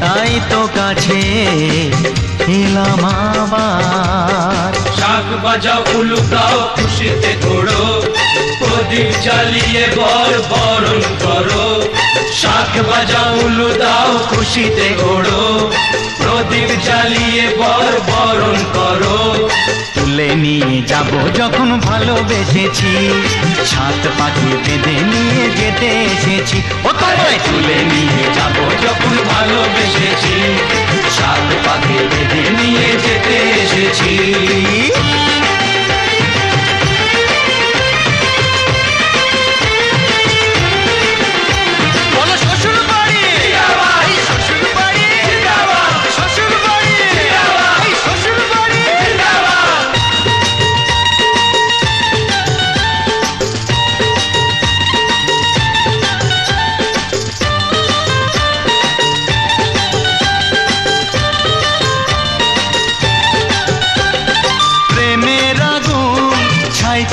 তাই তো কাছে এলাম আবার। শাক বাজাও উলুকাও খুশিতে ঘোড়ো প্রদীপ জ্বালিয়ে বর বরণ করো। শাক বাজাও উলু দাও খুশিতে ঘোড়ো প্রদীপ জ্বালিয়ে বর বরণ করো। তুলে নিয়ে যাব যখন ভালোবেসেছি সাত পাখি বেঁধে নিয়ে যেতে এসেছি। ও তোমায় তুলে নিয়ে এসেছি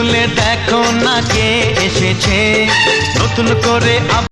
তুলে দেখো না কে এসেছে। নতুন করে